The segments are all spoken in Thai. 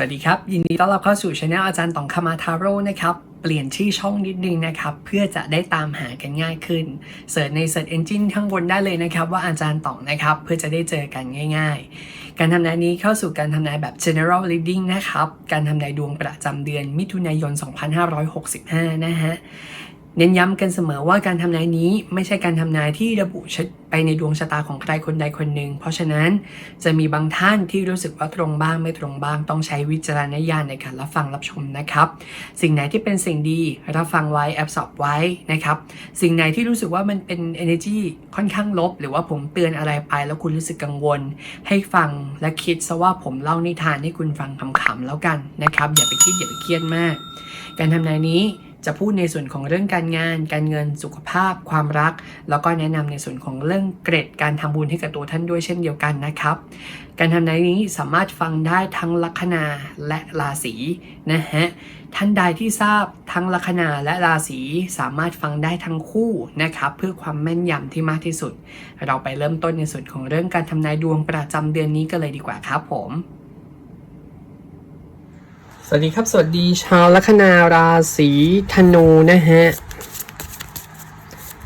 วัสดีครับ ยินดีต้อนรับเข้าสู่ช anel อาจารย์ตองคามาทาโร่นะครับ เปลี่ยนชื่อช่องนิดนึงนะครับ เพื่อจะได้ตามหากันง่ายขึ้นเสิร์ชใน Search Engine ข้างบนได้เลยนะครับ ว่าอาจารย์ตองนะครับ เพื่อจะได้เจอกันง่าย ๆ การทำนายนี้เข้าสู่การทำนายแบบ general reading นะครับ การทำนายดวงประจำเดือนมิถุนายน 2565 นะฮะ เน้นย้ำกันเสมอว่าการทำนายนี้ไม่ใช่การทำนายที่ระบุชะไปในดวงชะตาของใครคนใดคนหนึ่ง เพราะฉะนั้นจะมีบางท่านที่รู้สึกว่าตรงบ้างไม่ตรงบ้าง ต้องใช้วิจารณญาณในการรับฟังรับชมนะครับ สิ่งไหนที่เป็นสิ่งดีรับฟังไว้แอบสอบไว้นะครับ สิ่งไหนที่รู้สึกว่ามันเป็น energy ค่อนข้างลบ หรือว่าผมเตือนอะไรไปแล้วคุณรู้สึกกังวล ให้ฟังและคิดซะว่าผมเล่านิทานให้คุณฟังขำๆแล้วกันนะครับ อย่าไปคิดอย่าไปเครียดมาก การทำนายนี้ จะพูดในส่วนของเรื่องการงาน การเงินสุขภาพ ความรัก แล้วก็แนะนำในส่วนของเรื่องเกรดการทำบุญให้กับตัวท่านด้วยเช่นเดียวกันนะครับ การทำนายนี้สามารถฟังได้ทั้งลัคนาและราศีนะฮะท่านใดที่ทราบทั้งลัคนาและราศีสามารถฟังได้ทั้งคู่นะครับเพื่อความแม่นยำที่มากที่สุด เราไปเริ่มต้นในส่วนของเรื่องการทำนายดวงประจำเดือนนี้กันเลยดีกว่าครับผม สวัสดีครับ สวัสดีชาวลัคนาราศีธนูนะฮะ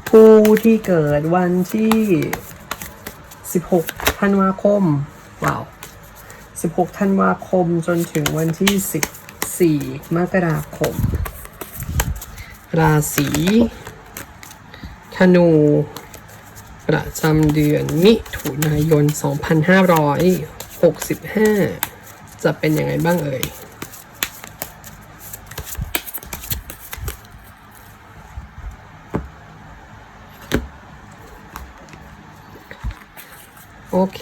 ผู้ที่เกิดวันที่ 16 ธันวาคม ว้าว 16 ธันวาคมจนถึงวันที่ 14 มกราคม ราศีธนู ประจำเดือนมิถุนายน 2565 จะเป็นยังไงบ้างเอ่ย เค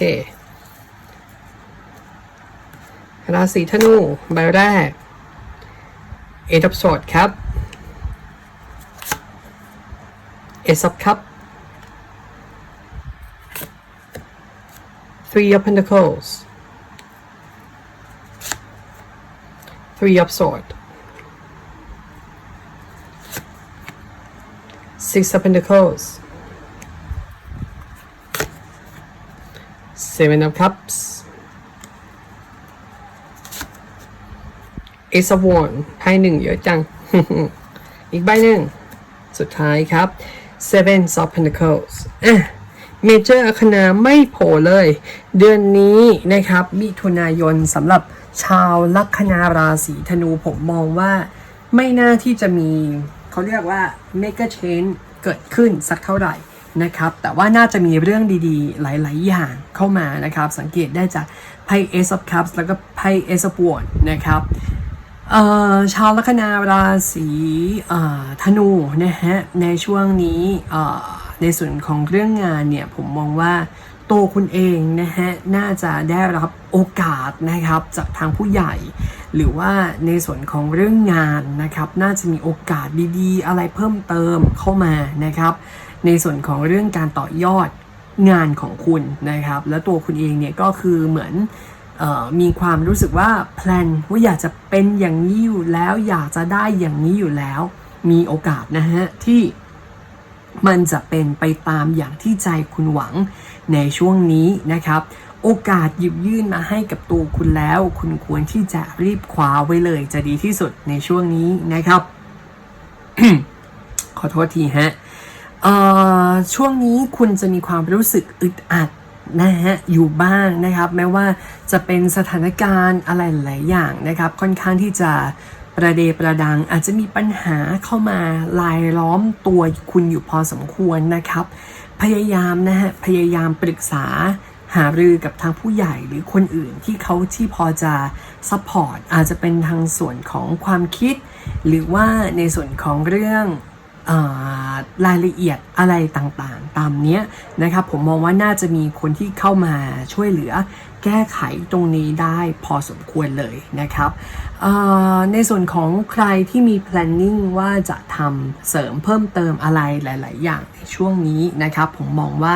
ราศีธนู ใบแรก เอดับสอดครับ เอซับครับ Three of Pentacles Three of Sword Six of Pentacles Seven of Cups Ace of Wands ไพ่หนึ่งเยอะจัง อีกใบหนึ่ง สุดท้ายครับ Seven of Pentacles อะเมเจอร์อัคนาไม่โผล่เลย เดือนนี้นะครับ มิถุนายนสำหรับชาวลัคนาราศีธนูผมมองว่า ไม่น่าที่จะมี เขาเรียกว่า mega change เกิดขึ้นสักเท่าไหร่ นะครับแต่ว่าน่าจะมีเรื่องดีๆ หลาย ๆ อย่างเข้ามานะครับ สังเกตได้จากไพ่ Ace of Cups แล้วก็ไพ่ Ace of Wands นะครับชาวลัคนาราศีธนูนะฮะในช่วงนี้ในส่วนของเรื่องงานเนี่ยผมมองว่าตัวคุณเองนะฮะน่าจะได้รับโอกาสนะครับจากทางผู้ใหญ่ หรือว่าในส่วนของเรื่องงานนะครับ น่าจะมีโอกาสดีๆ อะไรเพิ่มเติมเข้ามานะครับ ในส่วนของเรื่องการต่อยอดงานของคุณนะครับ แล้วตัวคุณเองเนี่ยก็คือเหมือนออมีความรู้สึกว่าแพลนว่าอยากจะเป็นอย่างนี้อยู่แล้วอยากจะได้อย่างนี้อยู่แล้ว มีโอกาสนะฮะที่มันจะเป็นไปตามอย่างที่ใจคุณหวังในช่วงนี้นะครับ โอกาสหยิบยื่นมาให้กับตัวคุณแล้ว คุณควรที่จะรีบคว้าไว้เลยจะดีที่สุดในช่วงนี้นะครับ ขอโทษทีฮะ ช่วงนี้คุณจะมีความรู้สึกอึดอัดนะฮะอยู่บ้างนะครับแม้ว่าจะเป็นสถานการณ์อะไรหลายอย่างนะครับค่อนข้างที่จะประเดประดังอาจจะมีปัญหาเข้ามาลายล้อมตัวคุณอยู่พอสมควรนะครับ พยายามนะฮะพยายามปรึกษาหารือกับทางผู้ใหญ่หรือคนอื่นที่เขาที่พอจะซัพพอร์ตอาจจะเป็นทางส่วนของความคิด หรือว่าในส่วนของเรื่อง รายละเอียดอะไรต่างๆ ตามเนี้ยนะครับผมมองว่าน่าจะมีคนที่เข้ามาช่วยเหลือแก้ไขตรงนี้ได้พอสมควรเลยนะครับในส่วนของใครที่มี planning ว่าจะทำเสริมเพิ่มเติมอะไรหลาย ๆ อย่างในช่วงนี้นะครับ ผมมองว่า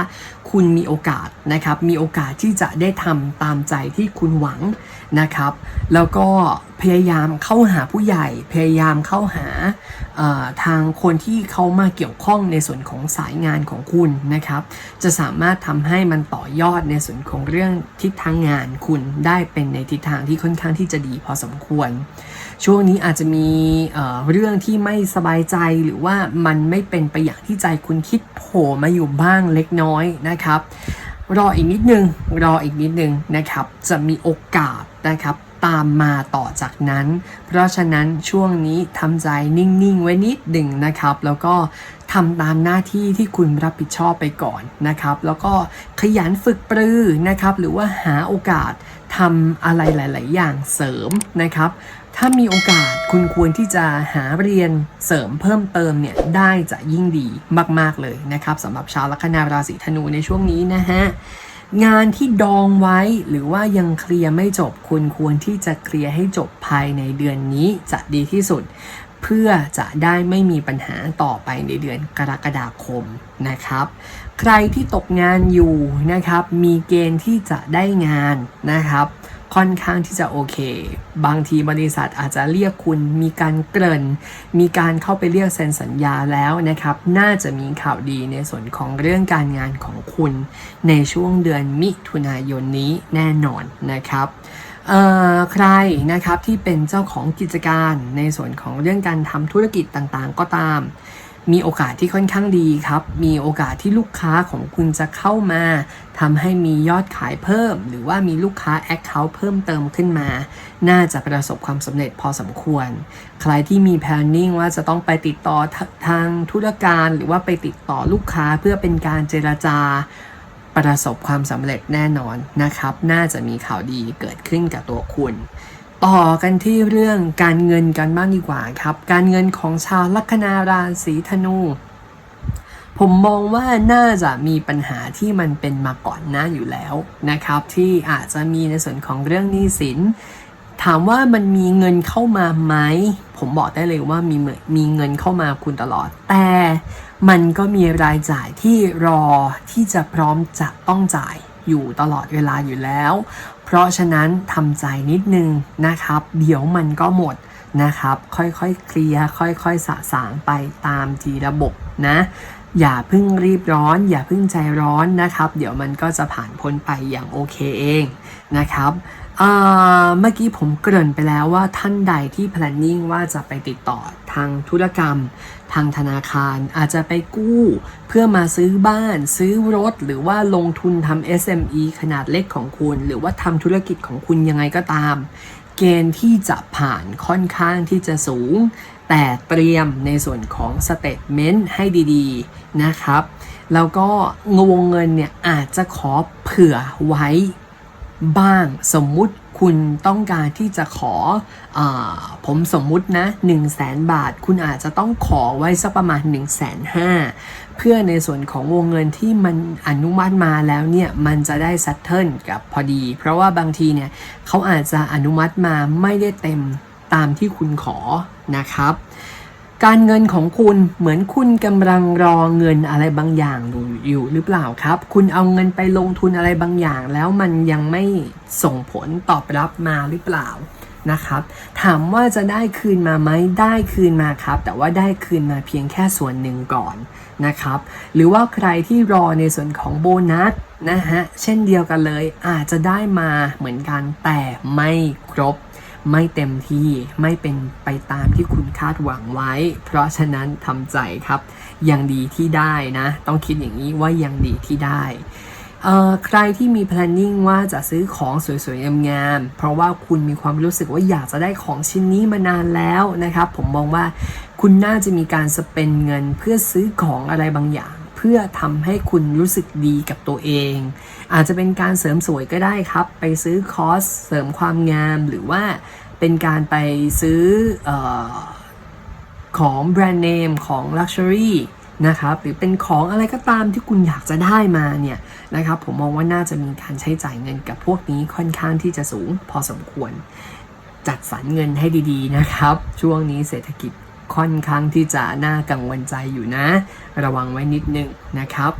คุณมีโอกาสนะครับ มีโอกาสที่จะได้ทำตามใจที่คุณหวังนะครับ แล้วก็พยายามเข้าหาผู้ใหญ่ พยายามเข้าหาทางคนที่เขามาเกี่ยวข้องในส่วนของสายงานของคุณนะครับ จะสามารถทำให้มันต่อยอดในส่วนของเรื่องทิศทางงานคุณได้เป็นในทิศทางที่ค่อนข้างที่จะดีพอสมควร ช่วงนี้อาจจะมีเรื่องที่ไม่สบายใจหรือว่ามันไม่เป็นไปอย่างที่ใจคุณคิดโผล่มาอยู่บ้างเล็กน้อยนะครับ รออีกนิดนึง รออีกนิดนึงนะครับ จะมีโอกาสนะครับตามมาต่อจากนั้น เพราะฉะนั้นช่วงนี้ทำใจนิ่งๆ ไว้นิดหนึ่งนะครับ แล้วก็ทำตามหน้าที่ที่คุณรับผิดชอบไปก่อนนะครับ แล้วก็ขยันฝึกปรือนะครับ หรือว่าหาโอกาสทำอะไรหลาย ๆ อย่างเสริมนะครับ ถ้ามีโอกาสคุณควรที่จะหาเรียนเสริมเพิ่มเติมเนี่ยได้จะยิ่งดีมาก ๆ เลยนะครับสำหรับชาวลัคนาราศีธนูในช่วงนี้นะฮะงานที่ดองไว้หรือว่ายังเคลียร์ไม่จบคุณควรที่จะเคลียร์ให้จบภายในเดือนนี้จะดีที่สุด เพื่อจะได้ไม่มีปัญหาต่อไปในเดือนกรกฎาคมนะครับ ใครที่ตกงานอยู่นะครับ มีเกณฑ์ที่จะได้งานนะครับ ค่อนข้างที่จะโอเค บางทีบริษัทอาจจะเรียกคุณมีการเกริ่น มีการเข้าไปเรียกเซ็นสัญญาแล้วนะครับ น่าจะมีข่าวดีในส่วนของเรื่องการงานของคุณ ในช่วงเดือนมิถุนายนนี้แน่นอนนะครับใครนะครับที่เป็นเจ้าของกิจการในส่วนของเรื่องการทำธุรกิจต่างๆ ก็ตาม มีโอกาสที่ค่อนข้างดีครับ มีโอกาสที่ลูกค้าของคุณจะเข้ามาทำให้มียอดขายเพิ่ม หรือว่ามีลูกค้าแอคเคาท์เพิ่มเติมขึ้นมา น่าจะประสบความสำเร็จพอสมควร ใครที่มี planning ว่าจะต้องไปติดต่อททางธุรการ หรือว่าไปติดต่อลูกค้าเพื่อเป็นการเจรจาประสบความสำเร็จแน่นอนนะครับ น่าจะมีข่าวดีเกิดขึ้นกับตัวคุณ ต่อกันที่เรื่องการเงินกันบ้างดีกว่าครับ การเงินของชาวลัคนาราศีธนู ผมมองว่าน่าจะมีปัญหาที่มันเป็นมาก่อนหน้าอยู่แล้วนะครับ ที่อาจจะมีในส่วนของเรื่องหนี้สิน ถามว่ามันมีเงินเข้ามาไหม ผมบอกได้เลยว่ามีมีเงินเข้ามาคุณตลอด แต่มันก็มีรายจ่ายที่รอที่จะพร้อมจะต้องจ่ายอยู่ตลอดเวลาอยู่แล้ว ราะฉะนั้นทำใจนิดนึงนะครับ เดี๋ยวมันก็หมดนะครับ ค่อยๆเคลียร์ค่อยๆสะสางไปตามทีระบบนะ อย่าเพิ่งรีบร้อน อย่าเพิ่งใจร้อนนะครับ เดี๋ยวมันก็จะผ่านพ้นไปอย่างโอเคเองนะครับ เมื่อกี้ผมเกริ่นไปแล้วว่าท่านใดที่ planning ว่าจะไปติดต่อทางธุรกรรม ทางธนาคารอาจจะไปกู้ เพื่อมาซื้อบ้าน ซื้อรถ หรือว่าลงทุนทำ SME ขนาดเล็กของคุณ หรือว่าทำธุรกิจของคุณยังไงก็ตาม เกณฑ์ที่จะผ่านค่อนข้างที่จะสูง แต่เตรียมในส่วนของสเต t เมนต์ให้ดีๆนะครับ แล้วก็วงเงินเนี่ยอาจจะขอเผื่อไว้ บ้างสมมุติคุณต้องการที่จะขออผมสมมุตินะ1 0 0 0 0แบาท คุณอาจจะต้องขอไว้สักประมาณ 1 5 0 0 0 เพื่อในส่วนของวงเงินที่มันอนุมัติมาแล้วเนี่ย มันจะได้ซัตเทิลกับพอดี เพราะว่าบางทีเนี่ย เขาอาจจะอนุมัติมาไม่ได้เต็มตามที่คุณขอนะครับ การเงินของคุณเหมือนคุณกำลังรอเงินอะไรบางอย่างอยู่อยู่หรือเปล่าครับ คุณเอาเงินไปลงทุนอะไรบางอย่าง แล้วมันยังไม่ส่งผลตอบรับมาหรือเปล่านะครับ ถามว่าจะได้คืนมาไหมได้คืนมาครับ แต่ว่าได้คืนมาเพียงแค่ส่วนหนึ่งก่อนนะครับ หรือว่าใครที่รอในส่วนของโบนัสนะฮะเช่นเดียวกันเลยอาจจะได้มาเหมือนกันแต่ไม่ครบ ไม่เต็มที่ไม่เป็นไปตามที่คุณคาดหวังไว้ เพราะฉะนั้นทำใจครับ ยังดีที่ได้นะ ต้องคิดอย่างนี้ว่ายังดีที่ได้ใครที่มี planning ว่าจะซื้อของสวยๆงามๆเพราะว่าคุณมีความรู้สึกว่าอยากจะได้ของชิ้นนี้มานานแล้วนะครับ ผมมองว่าคุณน่าจะมีการสเปนเงินเพื่อซื้อของอะไรบางอย่าง พื่อทำให้คุณรู้สึกดีกับตัวเอง อาจจะเป็นการเสริมสวยก็ได้ครับ ไปซื้อคอร์สเสริมความงามหรือว่าเป็นการไปซื้อออของแบรนด์เนมของ Luxury นะครับหรือเป็นของอะไรก็ตามที่คุณอยากจะได้มาเนี่ยนะครับผมมองว่าน่าจะมีการใช้จ่ายเงินกับพวกนี้ค่อนข้างที่จะสูงพอสมควร จัดสรรเงินให้ดีๆนะครับ ช่วงนี้เศรษฐกิจ ค่อนข้างที่จะน่ากังวลใจอยู่นะ ระวังไว้นิดนึงนะครับ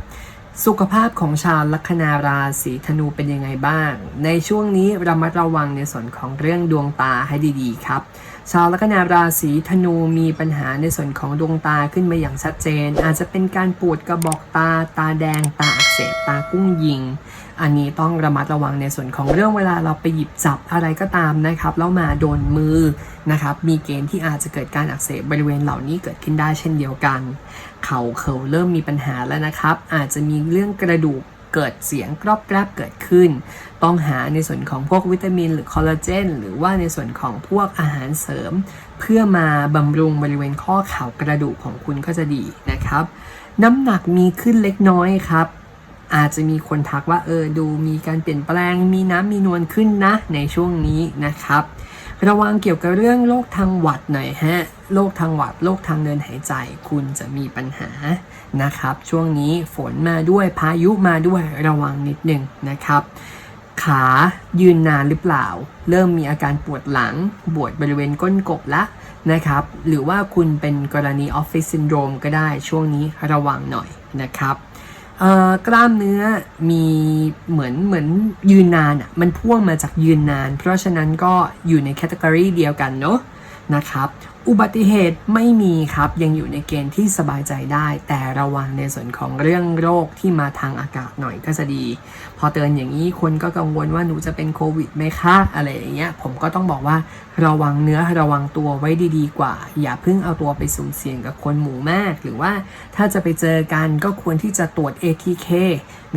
สุขภาพของชาวลัคนาราศีธนูเป็นยังไงบ้าง ในช่วงนี้ระมัดระวังในส่วนของเรื่องดวงตาให้ดีๆ ครับชาวลัคนาราศีธนูมีปัญหาในส่วนของดวงตาขึ้นมาอย่างชัดเจน อาจจะเป็นการปวดกระบอกตา ตาแดง ตาอักเสบตากุ้งยิง อันนี้ต้องระมัดระวังในส่วนของเรื่องเวลาเราไปหยิบจับอะไรก็ตามนะครับแล้วมาโดนมือนะครับมีเกณฑ์ที่อาจจะเกิดการอักเสบบริเวณเหล่านี้เกิดขึ้นได้เช่นเดียวกัน เข่าเข่าเริ่มมีปัญหาแล้วนะครับ อาจจะมีเรื่องกระดูกเกิดเสียงกรอบแกรบเกิดขึ้น ต้องหาในส่วนของพวกวิตามิน หรือคอลลาเจน หรือว่าในส่วนของพวกอาหารเสริม เพื่อมาบำรุงบริเวณข้อเข่ากระดูกของคุณก็จะดีนะครับ น้ำหนักมีขึ้นเล็กน้อยครับ อาจจะมีคนทักว่าเออดูมีการเปลี่ยนแปลงมีน้ำมีนวลขึ้นนะในช่วงนี้นะครับ ระวังเกี่ยวกับเรื่องโรคทางหวัดหน่อยฮะโรคทางหวัดโรคทางเดินหายใจ คุณจะมีปัญหานะครับ ช่วงนี้ฝนมาด้วยพายุมาด้วยระวังนิดหนึ่งนะครับขายืนนานหรือเปล่า เริ่มมีอาการปวดหลังปวดบริเวณก้นกบละนะครับ หรือว่าคุณเป็นกรณีออฟฟิศซินโดรมก็ได้ช่วงนี้ระวังหน่อยนะครับ กล้ามเนื้อมีเหมือนเหมือนยืนนานอะมันพ่วงมาจากยืนนาน เพราะฉะนั้นก็อยู่ในแคตตากรีเดียวกันเนาะนะครับ อุบัติเหตุไม่มีครับยังอยู่ในเกณฑ์ที่สบายใจได้ แต่ระวังในส่วนของเรื่องโรคที่มาทางอากาศหน่อยก็จะดี พอเตือนอย่างนี้คนก็กังวลว่าหนูจะเป็นโควิดไหมคะอะไรอย่างเงี้ยผมก็ต้องบอกว่าระวังเนื้อระวังตัวไว้ดีๆกว่า อย่าเพิ่งเอาตัวไปสุ่มเสี่ยงกับคนหมู่มาก หรือว่าถ้าจะไปเจอกันก็ควรที่จะตรวจ ATK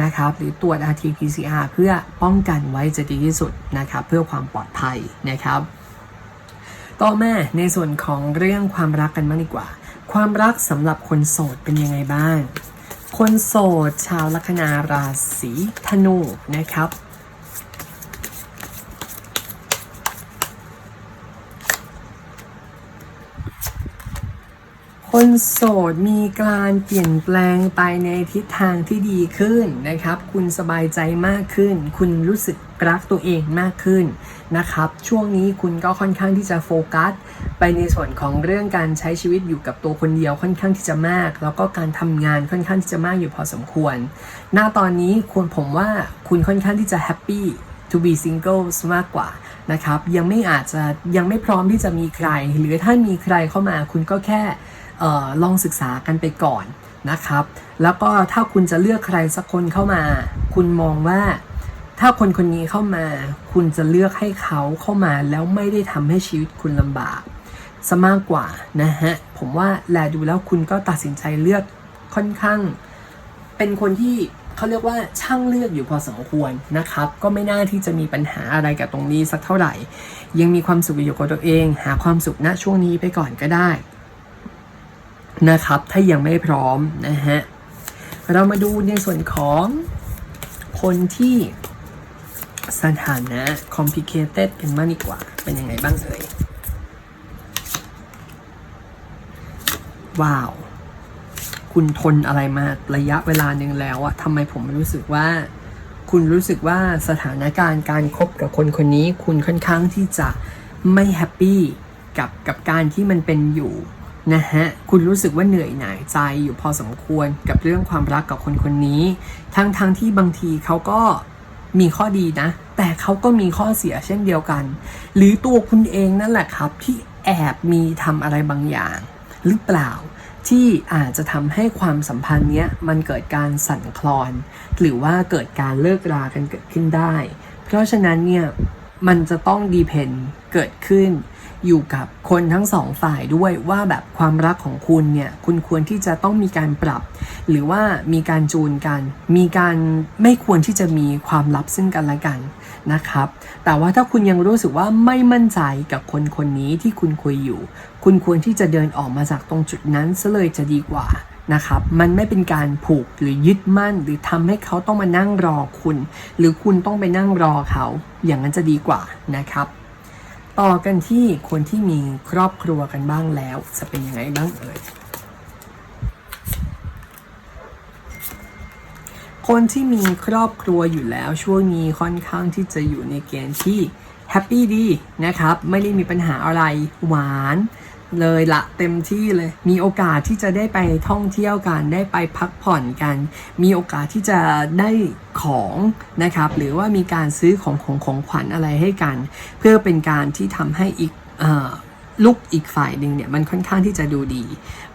นะครับหรือตรวจ RT-PCR เพื่อป้องกันไว้จะดีที่สุดนะครับเพื่อความปลอดภัยนะครับ ต่อมาในส่วนของเรื่องความรักกันมากดีกว่า ความรักสำหรับคนโสดเป็นยังไงบ้าง คนโสด ชาวลัคนาราศีธนูนะครับคนโสดมีการเปลี่ยนแปลงไปในทิศทางที่ดีขึ้นนะครับ คุณสบายใจมากขึ้น คุณรู้สึกรักตัวเองมากขึ้น นะครับ ช่วงนี้คุณก็ค่อนข้างที่จะโฟกัส ไปในส่วนของเรื่องการใช้ชีวิตอยู่กับตัวคนเดียวค่อนข้างที่จะมาก แล้วก็การทำงานค่อนข้างที่จะมากอยู่พอสมควร หน้าตอนนี้ควรผมว่าคุณค่อนข้างที่จะแฮปปี้ to be single มากกว่านะครับ ยังไม่อาจจะยังไม่พร้อมที่จะมีใคร หรือถ้ามีใครเข้ามาคุณก็แค่ออลองศึกษากันไปก่อนนะครับ แล้วก็ถ้าคุณจะเลือกใครสักคนเข้ามา คุณมองว่า ถ้าคนคนนี้เข้ามา คุณจะเลือกให้เขาเข้ามาแล้วไม่ได้ทำให้ชีวิตคุณลำบากซะมากกว่านะฮะ ผมว่าแลดูแล้วคุณก็ตัดสินใจเลือกค่อนข้าง เป็นคนที่เขาเรียกว่าช่างเลือกอยู่พอสมควรนะครับ ก็ไม่น่าที่จะมีปัญหาอะไรกับตรงนี้สักเท่าไหร่ ยังมีความสุขอยู่กับตัวเอง หาความสุขณช่วงนี้ไปก่อนก็ได้ นะครับ ถ้ายังไม่พร้อมนะฮะ เรามาดูในส่วนของคนที่ สถานะ complicated กันมากดีกว่า เป็นยังไงบ้างเอ่ย ว้าว คุณทนอะไรมาระยะเวลาหนึ่งแล้วอะทำไมผมรู้สึกว่า คุณรู้สึกว่าสถานการณ์การคบกับคนคนนี้ คุณค่อนข้างที่จะไม่แฮปปี้กับกับการที่มันเป็นอยู่นะฮะ คุณรู้สึกว่าเหนื่อยหน่ายใจอยู่พอสมควรกับเรื่องความรักกับคนคนนี้ ทั้งทั้งที่บางทีเขาก็ มีข้อดีนะ แต่เขาก็มีข้อเสียเช่นเดียวกัน หรือตัวคุณเองนั่นแหละครับที่แอบมีทำอะไรบางอย่าง หรือเปล่าที่อาจจะทำให้ความสัมพันธ์เนี้ยมันเกิดการสั่นคลอน หรือว่าเกิดการเลิกรากันเกิดขึ้นได้ เพราะฉะนั้นเนี่ยมันจะต้องดีเพนเกิดขึ้น อยู่กับคนทั้งสองฝ่ายด้วยว่าแบบความรักของคุณเนี่ยคุณควรที่จะต้องมีการปรับ หรือว่ามีการจูนกัน มีการไม่ควรที่จะมีความลับซึ่งกันและกันนะครับ แต่ว่าถ้าคุณยังรู้สึกว่าไม่มั่นใจกับคนคนนี้ที่คุณคุยอยู่ คุณควรที่จะเดินออกมาจากตรงจุดนั้นซะเลยจะดีกว่านะครับ มันไม่เป็นการผูกหรือยึดมั่น หรือทำให้เขาต้องมานั่งรอคุณ หรือคุณต้องไปนั่งรอเขา อย่างนั้นจะดีกว่านะครับ ต่อกันที่คนที่มีครอบครัวกันบ้างแล้ว จะเป็นยังไงบ้างเอ่ยคนที่มีครอบครัวอยู่แล้วช่วงนี้ค่อนข้างที่จะอยู่ในเกณฑ์ที่แฮปปี้ดีนะครับ ไม่ได้มีปัญหาอะไรหวาน เลยละเต็มที่เลย มีโอกาสที่จะได้ไปท่องเที่ยวกันได้ไปพักผ่อนกัน มีโอกาสที่จะได้ของนะครับหรือว่ามีการซื้อของของของขวัญอะไรให้กัน เพื่อเป็นการที่ทำให้อีกลุกอีกฝ่ายหนึ่งเนี่ยมันค่อนข้างที่จะดูดี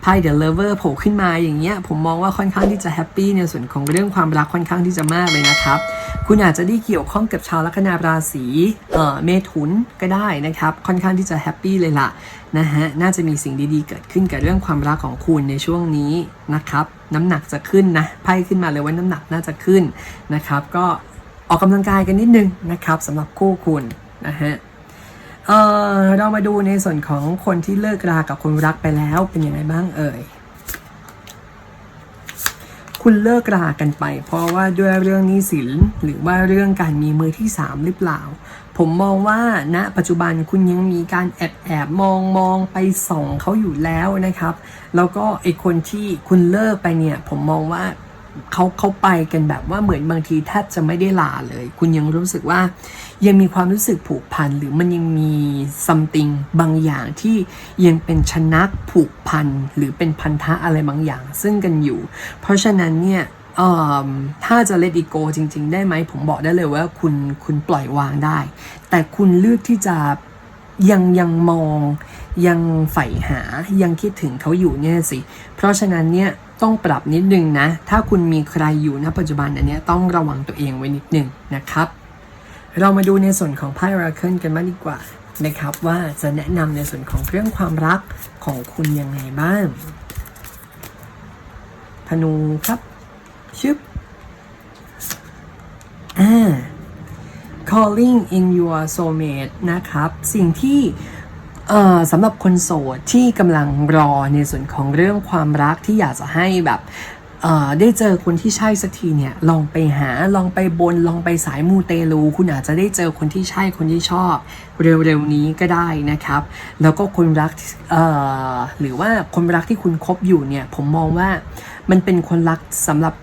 ไพ่ The Lover โผล่ขึ้นมาอย่างเงี้ยผมมองว่าค่อนข้างที่จะแฮปปี้ในส่วนของเรื่องความรักค่อนข้างที่จะมากเลยนะครับ คุณอาจจะได้เกี่ยวข้องกับชาวลัคนาราศีเอ่อเมถุนก็ได้นะครับ ค่อนข้างที่จะแฮปปี้เลยล่ะนะฮะ น่าจะมีสิ่งดีๆ เกิดขึ้นกับเรื่องความรักของคุณในช่วงนี้นะครับ น้ำหนักจะขึ้นนะไพ่ขึ้นมาเลยว่าน้ำหนักน่าจะขึ้นนะครับ ก็ออกกำลังกายกันนิดนึงนะครับสำหรับคู่คุณนะฮะเออเรามาดูในส่วนของคนที่เลิกรากับคนรักไปแล้วเป็นยังไงบ้างเอ่ย คุณเลิกรากันไป เพราะว่าด้วยเรื่องหนี้สินหรือว่าเรื่องการมีมือที่สามหรือเปล่า ผมมองว่าณปัจจุบันคุณยังมีการแอบแอบมองมองไปส่องเขาอยู่แล้วนะครับ แล้วก็ไอคนที่คุณเลิกไปเนี่ย ผมมองว่า เขาเขาไปกันแบบว่าเหมือนบางทีแทบจะไม่ได้ลาเลย คุณยังรู้สึกว่ายังมีความรู้สึกผูกพันหรือมันยังมี something บางอย่างที่ยังเป็นชนักผูกพันหรือเป็นพันธะอะไรบางอย่าง ซึ่งกันอยู่ เพราะฉะนั้นเนี่ยถ้าจะ let it go จริง ๆ ได้ไหมผมบอกได้เลยว่าคุณคุณปล่อยวางได้ แต่คุณเลือกที่จะยังยังมองยังใฝ่หายังคิดถึงเขาอยู่เนี่ยสิ เพราะฉะนั้นเนี่ย ต้องปรับนิดนึงนะ ถ้าคุณมีใครอยู่ณปัจจุบันอันนี้ต้องระวังตัวเองไว้นิดนึงนะครับ เรามาดูในส่วนของไพ่ราเคิลกันมากดีกว่านะครับว่าจะแนะนำในส่วนของเรื่องความรักของคุณยังไงบ้าง ธนูครับ ชึบอ่า calling in your soulmate นะครับ สิ่งที่ สำหรับคนโสดที่กำลังรอในส่วนของเรื่องความรักที่อยากจะให้แบบได้เจอคนที่ใช่สักทีเนี่ยลองไปหาลองไปบนลองไปสายมูเตลู คุณอาจจะได้เจอคนที่ใช่คนที่ชอบ เร็วๆนี้ก็ได้นะครับ แล้วก็คนรักหรือว่าคนรักที่คุณคบอยู่เนี่ยผมมองว่ามันเป็นคนรักสำหรับ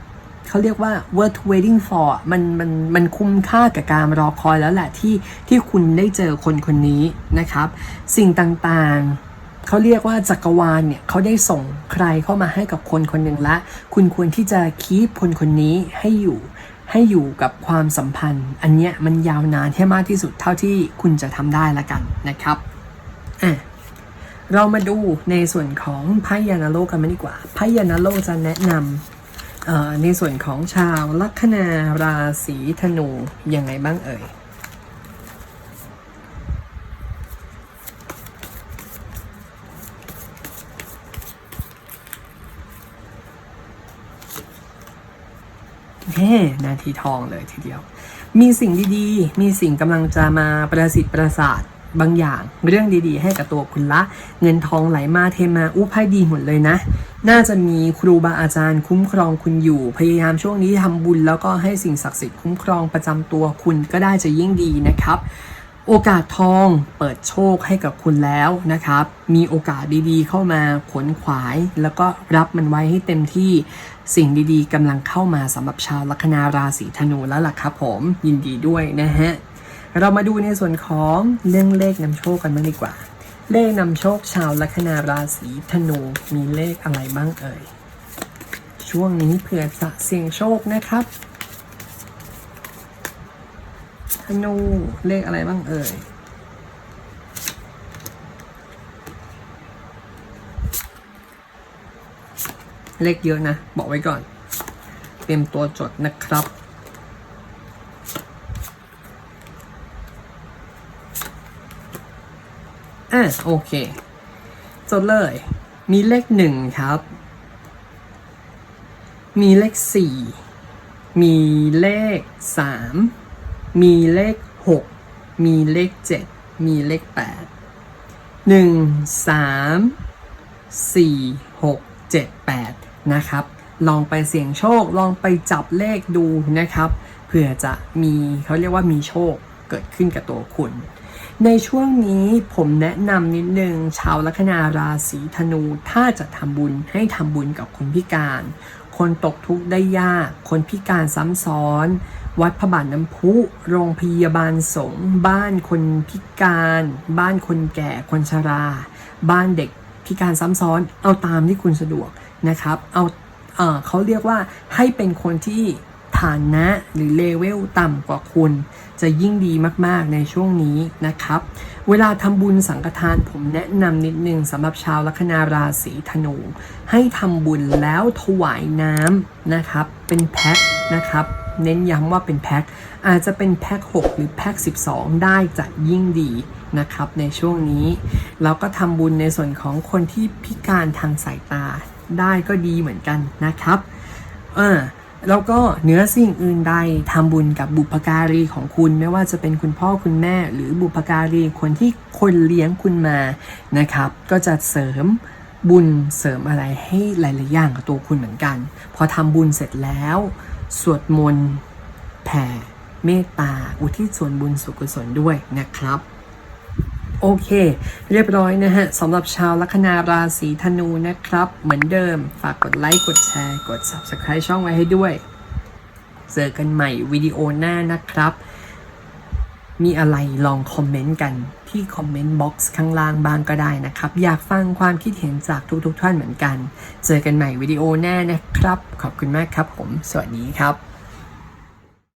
เขาเรียกว่า worth waiting for มันมันมันคุ้มค่ากับการรอคอยแล้วแหละที่ที่คุณได้เจอคนคนนี้นะครับ สิ่งต่างๆ เขาเรียกว่าจักรวาลเนี่ยเขาได้ส่งใครเข้ามาให้กับคนคนหนึ่งละ คุณควรที่จะคีปคนคนนี้ให้อยู่ให้อยู่กับความสัมพันธ์ อันเนี้ยมันยาวนานให้มากที่สุดเท่าที่คุณจะทำได้ละกันนะครับอะเรามาดูในส่วนของไพ่ยานาโลกันมาดีกว่าไพ่ยานาโลจะแนะนำ ในส่วนของชาวลัคนาราศีธนูยังไงบ้างเอ่ยเฮ้นาทีทองเลยทีเดียว มีสิ่งดีๆ มีสิ่งกำลังจะมาประสิทธิ์ประสาท บางอย่าง เรื่องดีๆ ให้กับตัวคุณละ เงินทองไหลมาเทมาอู้ไพ่ดีหมดเลยนะ น่าจะมีครูบาอาจารย์คุ้มครองคุณอยู่ พยายามช่วงนี้ทำบุญแล้วก็ให้สิ่งศักดิ์สิทธิ์คุ้มครองประจำตัวคุณก็ได้จะยิ่งดีนะครับโอกาสทองเปิดโชคให้กับคุณแล้วนะครับ มีโอกาสดีๆ เข้ามาขนขวาย แล้วก็รับมันไว้ให้เต็มที่สิ่งดีๆกำลังเข้ามาสำหรับชาวลัคนาราศีธนูแล้วล่ะครับผมยินดีด้วยนะฮะ เรามาดูในส่วนของเรื่องเลขนำโชคกันบ้างดีกว่า เลขนำโชคชาวลัคนาราศีธนูมีเลขอะไรบ้างเอ่ย ช่วงนี้เผื่อจะเสี่ยงโชคนะครับ ธนูเลขอะไรบ้างเอ่ยเลขเยอะนะ บอกไว้ก่อน เตรียมตัวจดนะครับ อะโอเคจดเลย มีเลขหนึ่งครับ มีเลขสี่มีเลขสามมีเลขหกมีเลขเจ็ดมีเลขแปดหนึ่งสามสี่หกเจ็ดแปดนะครับ ลองไปเสี่ยงโชค ลองไปจับเลขดูนะครับ เผื่อจะมีเขาเรียกว่ามีโชคเกิดขึ้นกับตัวคุณ ในช่วงนี้ผมแนะนำนิดนึงชาวลัคนาราศีธนู ถ้าจะทำบุญให้ทำบุญกับคนพิการ คนตกทุกข์ได้ยาก คนพิการซ้ำซ้อน วัดพระบาทน้ำพุ โรงพยาบาลสงฆ์บ้านคนพิการ บ้านคนแก่คนชรา บ้านเด็กพิการซ้ำซ้อน เอาตามที่คุณสะดวกนะครับ เอาเเขาเรียกว่าให้เป็นคนที่ ฐานะหรือเลเวลต่ำกว่าคุณ จะยิ่งดีมากๆในช่วงนี้นะครับ เวลาทำบุญสังฆทานผมแนะนำนิดนึงสำหรับชาวลัคนาราศีธนู ให้ทำบุญแล้วถวายน้ำนะครับ เป็นแพ็คนะครับ เน้นย้ำว่าเป็นแพ็คอาจจะเป็นแพ็ค6 หรือแพ็ค12 ได้จะยิ่งดีนะครับในช่วงนี้แล้วก็ทำบุญในส่วนของคนที่พิการทางสายตาได้ก็ดีเหมือนกันนะครับ เออ แล้วก็เหนือสิ่งอื่นใดทำบุญกับบุพการีของคุณ ไม่ว่าจะเป็นคุณพ่อคุณแม่ หรือบุพการีคนที่คนเลี้ยงคุณมานะครับ ก็จะเสริมบุญเสริมอะไรให้หลาย ๆ อย่างกับตัวคุณเหมือนกัน พอทำบุญเสร็จแล้ว สวดมนต์แผ่เมตตาอุทิศส่วนบุญสุขกุศลด้วยนะครับ โอเค เรียบร้อยนะฮะสำหรับชาวลัคนาราศีธนูนะครับ เหมือนเดิมฝากกดไลค์ กดแชร์ กด Subscribe ช่องไว้ให้ด้วย เจอกันใหม่วิดีโอหน้านะครับ มีอะไรลองคอมเมนต์กันที่คอมเมนต์บ็อกซ์ข้างล่างบ้างก็ได้นะครับ อยากฟังความคิดเห็นจากทุกๆท่านเหมือนกัน เจอกันใหม่วิดีโอหน้านะครับ ขอบคุณมากครับผม สวัสดีครับ